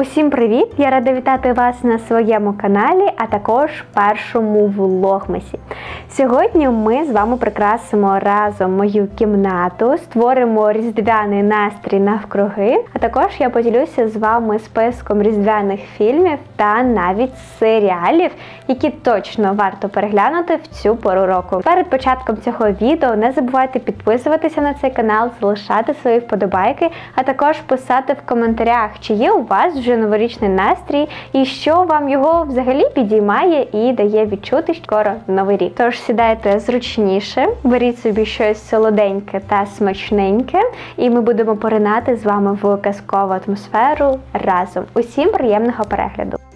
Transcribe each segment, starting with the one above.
Усім привіт! Я рада вітати вас на своєму каналі, а також першому влогмасі. Сьогодні ми з вами прикрасимо разом мою кімнату, створимо різдвяний настрій навкруги. А також я поділюся з вами списком різдвяних фільмів та навіть серіалів, які точно варто переглянути в цю пору року. Перед початком цього відео не забувайте підписуватися на цей канал, залишати свої вподобайки, а також писати в коментарях, чи є у вас вже новорічний настрій і що вам його взагалі підіймає і дає відчути скоро новий рік. Тож сідайте зручніше, беріть собі щось солоденьке та смачненьке, і ми будемо поринати з вами в казкову атмосферу разом. Усім приємного перегляду!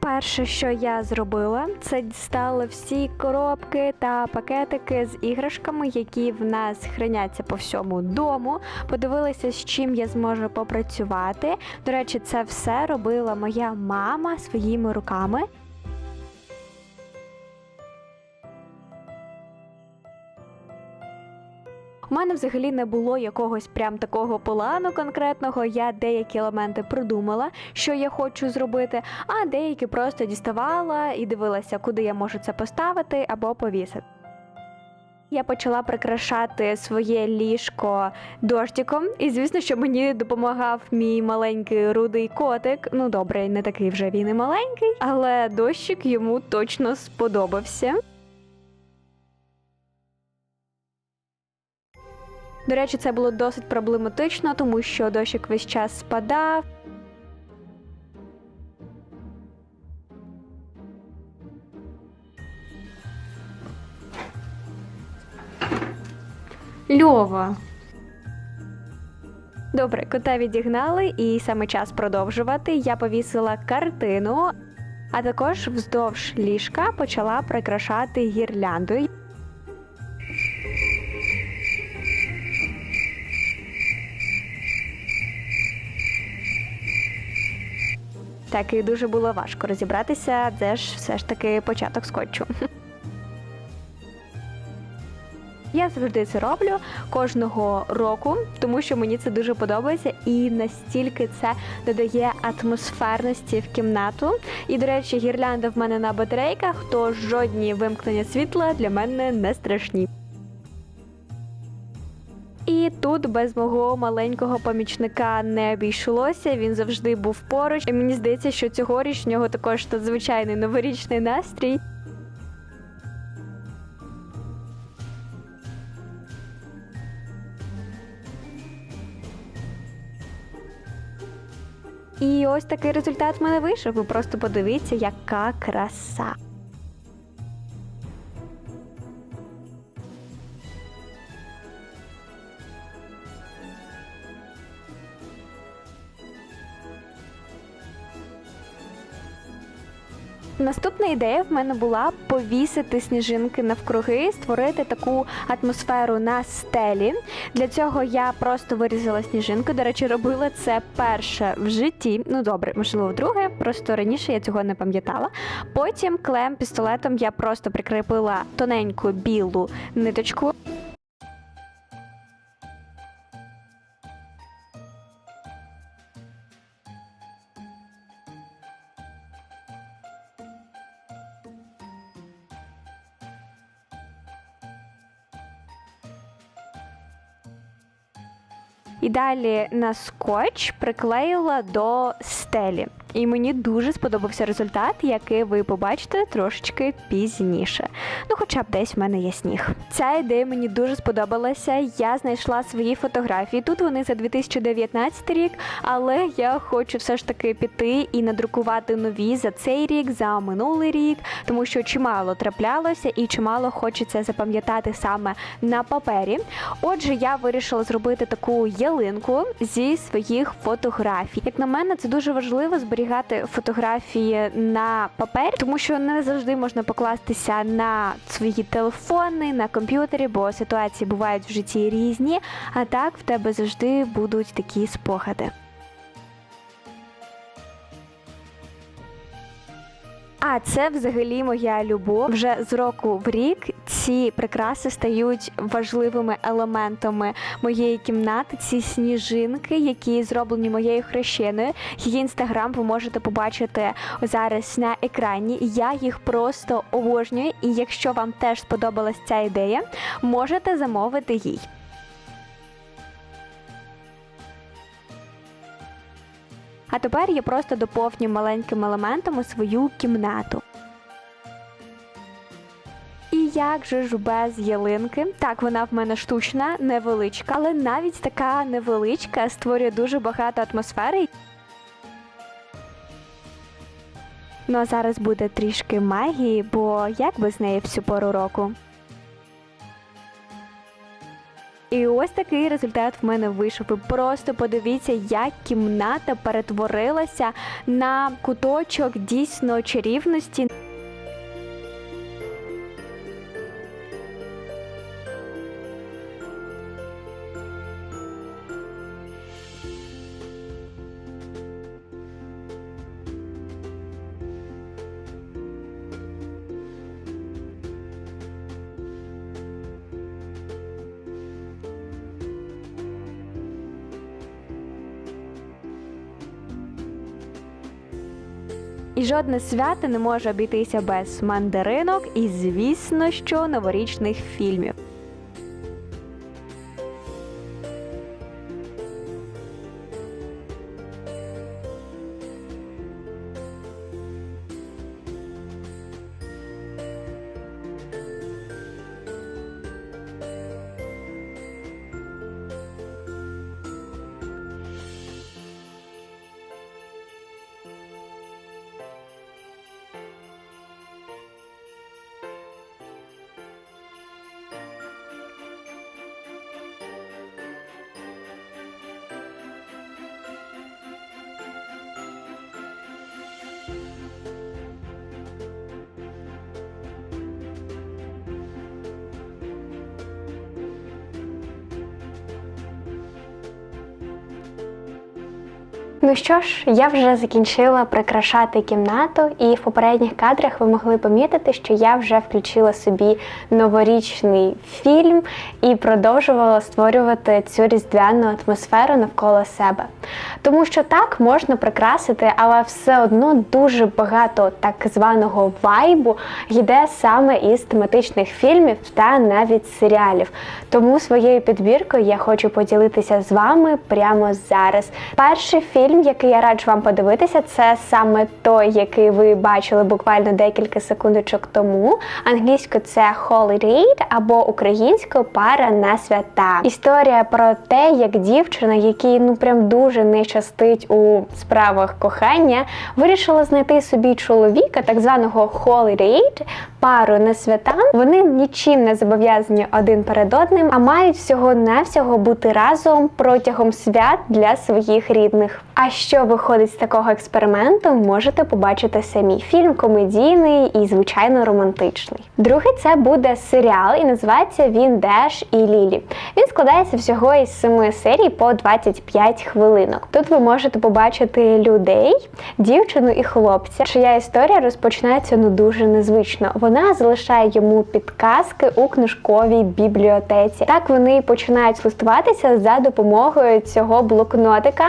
Перше, що я зробила, це дістала всі коробки та пакетики з іграшками, які в нас храняться по всьому дому. Подивилася, з чим я зможу попрацювати. До речі, це все робила моя мама своїми руками. У мене взагалі не було якогось прям такого плану конкретного. Я деякі елементи продумала, що я хочу зробити, а деякі просто діставала і дивилася, куди я можу це поставити або повісити. Я почала прикрашати своє ліжко дождиком, і звісно, що мені допомагав мій маленький рудий котик. Ну добре, не такий вже він і маленький, але дощик йому точно сподобався. До речі, це було досить проблематично, тому що дощик весь час спадав. Льова. Добре, кота відігнали, і саме час продовжувати. Я повісила картину, а також вздовж ліжка почала прикрашати гірляндою. Так і дуже було важко розібратися, де ж все ж таки початок скотчу. Я завжди це роблю кожного року, тому що мені це дуже подобається і настільки це додає атмосферності в кімнату. І, до речі, гірлянда в мене на батарейках, то жодні вимкнення світла для мене не страшні. І тут без мого маленького помічника не обійшлося. Він завжди був поруч. І мені здається, що цьогоріч в нього також надзвичайний новорічний настрій. І ось такий результат в мене вийшов. Ви просто подивіться, яка краса. Наступна ідея в мене була повісити сніжинки навкруги, створити таку атмосферу на стелі. Для цього я просто вирізала сніжинку. До речі, робила це перше в житті. Ну добре, можливо, вдруге, просто раніше я цього не пам'ятала. Потім клеєм пістолетом я просто прикріпила тоненьку білу ниточку. І далі на скотч приклеїла до стелі. І мені дуже сподобався результат, який ви побачите трошечки пізніше. Ну, хоча б десь в мене є сніг. Ця ідея мені дуже сподобалася. Я знайшла свої фотографії. Тут вони за 2019 рік, але я хочу все ж таки піти і надрукувати нові за цей рік, за минулий рік, тому що чимало траплялося і чимало хочеться запам'ятати саме на папері. Отже, я вирішила зробити таку ялинку зі своїх фотографій. Як на мене, це дуже важливо зберігати фотографії на папері, тому що не завжди можна покластися на свої телефони, на комп'ютері, бо ситуації бувають в житті різні. А так в тебе завжди будуть такі спогади. А це взагалі моя любов. Вже з року в рік ці прикраси стають важливими елементами моєї кімнати. Ці сніжинки, які зроблені моєю хрещеною. Її інстаграм ви можете побачити зараз на екрані. Я їх просто обожнюю. І якщо вам теж сподобалась ця ідея, можете замовити їй. А тепер я просто доповню маленькими елементами свою кімнату. І як же ж без ялинки? Так, вона в мене штучна, невеличка, але навіть така невеличка створює дуже багато атмосфери. Ну а зараз буде трішки магії, бо як без неї всю пору року. І ось такий результат в мене вийшов. Ви просто подивіться, як кімната перетворилася на куточок дійсно чарівності. І жодне свято не може обійтися без мандаринок і, звісно, що новорічних фільмів. Ну що ж, я вже закінчила прикрашати кімнату, і в попередніх кадрах ви могли помітити, що я вже включила собі новорічний фільм і продовжувала створювати цю різдвяну атмосферу навколо себе. Тому що так можна прикрасити, але все одно дуже багато так званого вайбу йде саме із тематичних фільмів та навіть серіалів. Тому своєю підбіркою я хочу поділитися з вами прямо зараз. Перший фільм фільм, який я раджу вам подивитися, це саме той, який ви бачили буквально декілька секундочок тому. Англійською це Holiday або українською пара на свята. Історія про те, як дівчина, якій ну прям дуже не щастить у справах кохання, вирішила знайти собі чоловіка, так званого Holiday, пару на свята. Вони нічим не зобов'язані один перед одним, а мають всього навсього бути разом протягом свят для своїх рідних. А що виходить з такого експерименту, можете побачити самі. Фільм комедійний і, звичайно, романтичний. Другий це буде серіал, і називається він Деш і Лілі. Він складається всього із 7 серій по 25 хвилинок. Тут ви можете побачити людей, дівчину і хлопця, чия історія розпочинається ну дуже незвично. Вона залишає йому підказки у книжковій бібліотеці. Так вони починають листуватися за допомогою цього блокнотика,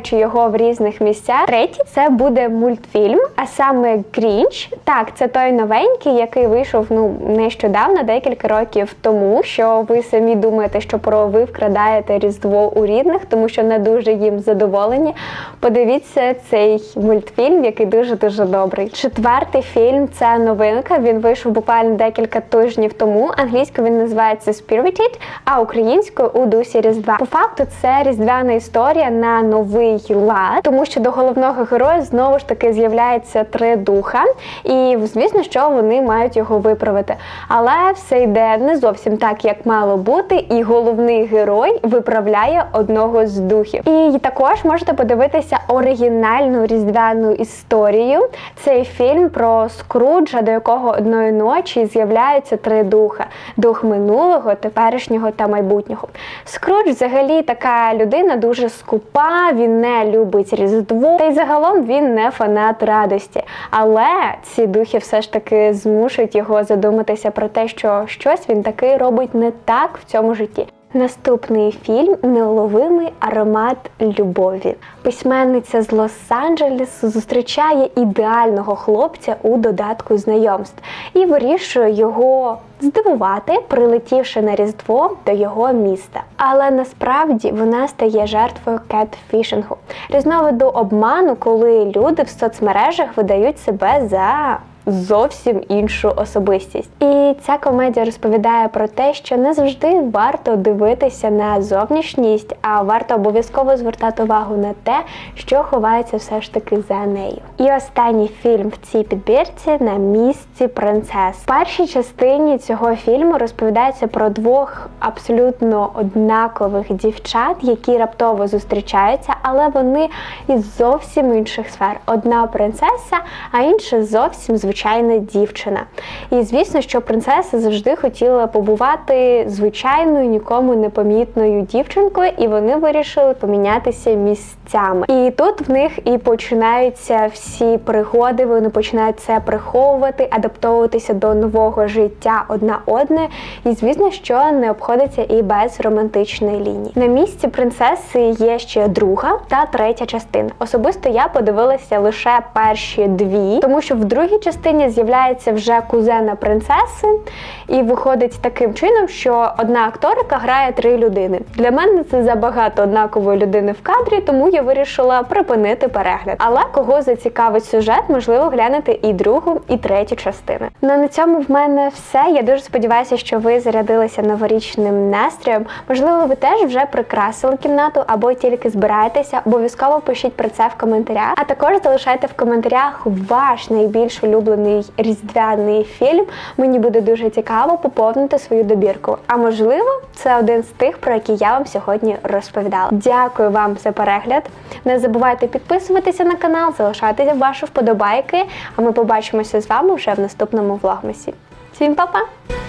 залишаючи його в різних місцях. Третій це буде мультфільм, а саме Грінч. Так, це той новенький, який вийшов ну нещодавно, декілька років тому. Що ви самі думаєте, що про ви вкрадаєте різдво у рідних, тому що не дуже їм задоволені. Подивіться цей мультфільм, який дуже дуже добрий. Четвертий фільм це новинка. Він вийшов буквально декілька тижнів тому. Англійською він називається Spirited, а українською у дусі Різдва. По факту це різдвяна історія на новий лад, тому що до головного героя знову ж таки з'являється три духа, і звісно, що вони мають його виправити. Але все йде не зовсім так, як мало бути, і головний герой виправляє одного з духів. І також можете подивитися оригінальну різдвяну історію. Цей фільм про Скруджа, до якого одної ночі з'являються три духа: дух минулого, теперішнього та майбутнього. Скрудж взагалі така людина дуже скупа, він не любить Різдво, та й загалом він не фанат радості. Але ці духи все ж таки змушують його задуматися про те, що щось він таки робить не так в цьому житті. Наступний фільм Неуловимий аромат любові. Письменниця з Лос-Анджелесу зустрічає ідеального хлопця у додатку знайомств і вирішує його здивувати, прилетівши на Різдво до його міста. Але насправді вона стає жертвою кетфішингу, різновиду обману, коли люди в соцмережах видають себе за зовсім іншу особистість. І ця комедія розповідає про те, що не завжди варто дивитися на зовнішність, а варто обов'язково звертати увагу на те, що ховається все ж таки за нею. І останній фільм в цій підбірці на місці принцес. В першій частині цього фільму розповідається про двох абсолютно однакових дівчат, які раптово зустрічаються, але вони із зовсім інших сфер. Одна принцеса, а інша зовсім звичайна дівчина. І звісно, що принцеса завжди хотіла побувати звичайною, нікому непомітною дівчинкою, і вони вирішили помінятися місцями. І тут в них і починаються всі пригоди. Вони починають це приховувати, адаптовуватися до нового життя одна одне. І звісно, що не обходиться і без романтичної лінії. На місці принцеси є ще друга та третя частина. Особисто я подивилася лише перші дві, тому що в другій частині з'являється вже кузена принцеси, і виходить таким чином, що одна акторка грає три людини. Для мене це забагато однакової людини в кадрі, тому я вирішила припинити перегляд. Але кого зацікавить сюжет, можливо глянути і другу, і третю частини. Ну на цьому в мене все. Я дуже сподіваюся, що ви зарядилися новорічним настроєм. Можливо, ви теж вже прикрасили кімнату або тільки збираєтеся. Обов'язково пишіть про це в коментарях. А також залишайте в коментарях ваш найбільш улюблений різдвяний фільм. Мені буде дуже цікаво поповнити свою добірку. А можливо, це один з тих, про які я вам сьогодні розповідала. Дякую вам за перегляд. Не забувайте підписуватися на канал, залишайте ваші вподобайки. А ми побачимося з вами вже в наступному влогмасі. Всім па-па!